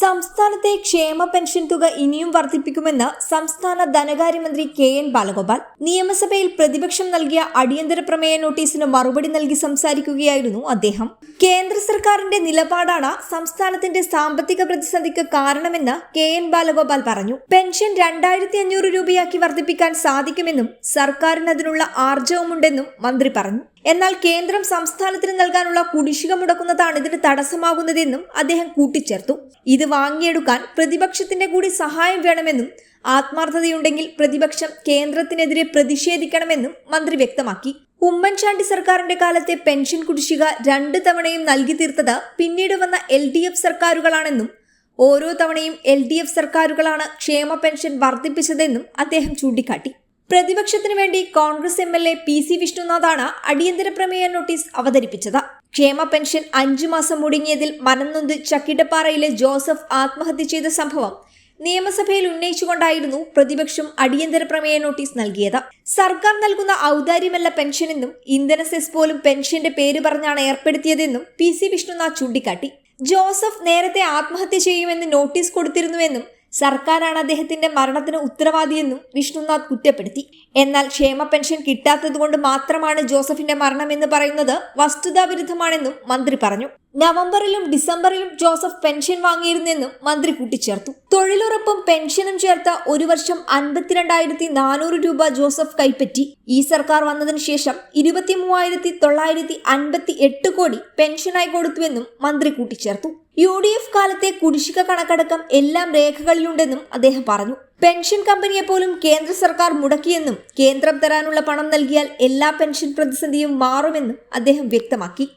സംസ്ഥാനത്തെ ക്ഷേമ പെൻഷൻ തുക ഇനിയും വർദ്ധിപ്പിക്കുമെന്ന് സംസ്ഥാന ധനകാര്യമന്ത്രി കെ എൻ ബാലഗോപാൽ നിയമസഭയിൽ പ്രതിപക്ഷം നൽകിയ അടിയന്തര പ്രമേയ നോട്ടീസിന് മറുപടി നൽകി സംസാരിക്കുകയായിരുന്നു അദ്ദേഹം. കേന്ദ്ര സർക്കാരിന്റെ നിലപാടാണ് സംസ്ഥാനത്തിന്റെ സാമ്പത്തിക പ്രതിസന്ധിക്ക് കാരണമെന്ന് കെ എൻ ബാലഗോപാൽ പറഞ്ഞു. പെൻഷൻ രണ്ടായിരത്തി അഞ്ഞൂറ് രൂപയാക്കി വർദ്ധിപ്പിക്കാൻ സാധിക്കുമെന്നും സർക്കാരിന് അതിനുള്ള ആർജവമുണ്ടെന്നും മന്ത്രി പറഞ്ഞു. എന്നാൽ കേന്ദ്രം സംസ്ഥാനത്തിന് നൽകാനുള്ള കുടിശ്ശിക മുടക്കുന്നതാണ് ഇതിന് തടസ്സമാകുന്നതെന്നും അദ്ദേഹം കൂട്ടിച്ചേർത്തു. ഇത് വാങ്ങിയെടുക്കാൻ പ്രതിപക്ഷത്തിന്റെ കൂടി സഹായം വേണമെന്നും ആത്മാർത്ഥതയുണ്ടെങ്കിൽ പ്രതിപക്ഷം കേന്ദ്രത്തിനെതിരെ പ്രതിഷേധിക്കണമെന്നും മന്ത്രി വ്യക്തമാക്കി. ഉമ്മൻചാണ്ടി സർക്കാരിന്റെ കാലത്തെ പെൻഷൻ കുടിശ്ശിക രണ്ട് തവണയും നൽകി തീർത്തത് പിന്നീട് വന്ന എൽ ഡി എഫ് സർക്കാരുകളാണെന്നും ഓരോ തവണയും എൽ ഡി എഫ് സർക്കാരുകളാണ് ക്ഷേമ പെൻഷൻ വർദ്ധിപ്പിച്ചതെന്നും അദ്ദേഹം ചൂണ്ടിക്കാട്ടി. പ്രതിപക്ഷത്തിനു വേണ്ടി Congress M L A P C വിഷ്ണുനാഥാണ് അടിയന്തര പ്രമേയ നോട്ടീസ് അവതരിപ്പിച്ചത്. ക്ഷേമ പെൻഷൻ അഞ്ചു മാസം മുടങ്ങിയതിൽ മനംനൊന്ത് ചക്കിട്ടപ്പാറയിലെ ജോസഫ് ആത്മഹത്യ ചെയ്ത സംഭവം നിയമസഭയിൽ ഉന്നയിച്ചുകൊണ്ടായിരുന്നു പ്രതിപക്ഷം അടിയന്തര പ്രമേയ നോട്ടീസ് നൽകിയത്. സർക്കാർ നൽകുന്ന ഔദാര്യമല്ല പെൻഷനെന്നും ഇന്ധന സെസ് പോലും പെൻഷന്റെ പേര് പറഞ്ഞാണ് ഏർപ്പെടുത്തിയതെന്നും പി സി വിഷ്ണുനാഥ് ചൂണ്ടിക്കാട്ടി. ജോസഫ് നേരത്തെ ആത്മഹത്യ ചെയ്യുമെന്ന് നോട്ടീസ് കൊടുത്തിരുന്നുവെന്നും സർക്കാരാണ് അദ്ദേഹത്തിന്റെ മരണത്തിന് ഉത്തരവാദിയെന്നും വിഷ്ണുനാഥ് കുറ്റപ്പെടുത്തി. എന്നാൽ ക്ഷേമ പെൻഷൻ കിട്ടാത്തതുകൊണ്ട് മാത്രമാണ് ജോസഫിന്റെ മരണമെന്ന് പറയുന്നത് വസ്തുതാവിരുദ്ധമാണെന്നും മന്ത്രി പറഞ്ഞു. നവംബറിലും ഡിസംബറിലും ജോസഫ് പെൻഷൻ വാങ്ങിയിരുന്നെന്നും മന്ത്രി കൂട്ടിച്ചേർത്തു. തൊഴിലുറപ്പും പെൻഷനും ചേർത്ത ഒരു വർഷം അൻപത്തിരണ്ടായിരത്തി നാനൂറ് രൂപ ജോസഫ് കൈപ്പറ്റി. ഈ സർക്കാർ വന്നതിന് ശേഷം ഇരുപത്തി മൂവായിരത്തി തൊള്ളായിരത്തി അൻപത്തി എട്ട് കോടി പെൻഷനായി കൊടുത്തുവെന്നും മന്ത്രി കൂട്ടിച്ചേർത്തു. യു ഡി എഫ് കാലത്തെ കുടിശ്ശിക കണക്കടക്കം എല്ലാം രേഖകളിലുണ്ടെന്നും അദ്ദേഹം പറഞ്ഞു. പെൻഷൻ കമ്പനിയെ പോലും കേന്ദ്ര സർക്കാർ മുടക്കിയെന്നും കേന്ദ്രം തരാനുള്ള പണം നൽകിയാൽ എല്ലാ പെൻഷൻ പ്രതിസന്ധിയും മാറുമെന്നും അദ്ദേഹം വ്യക്തമാക്കി.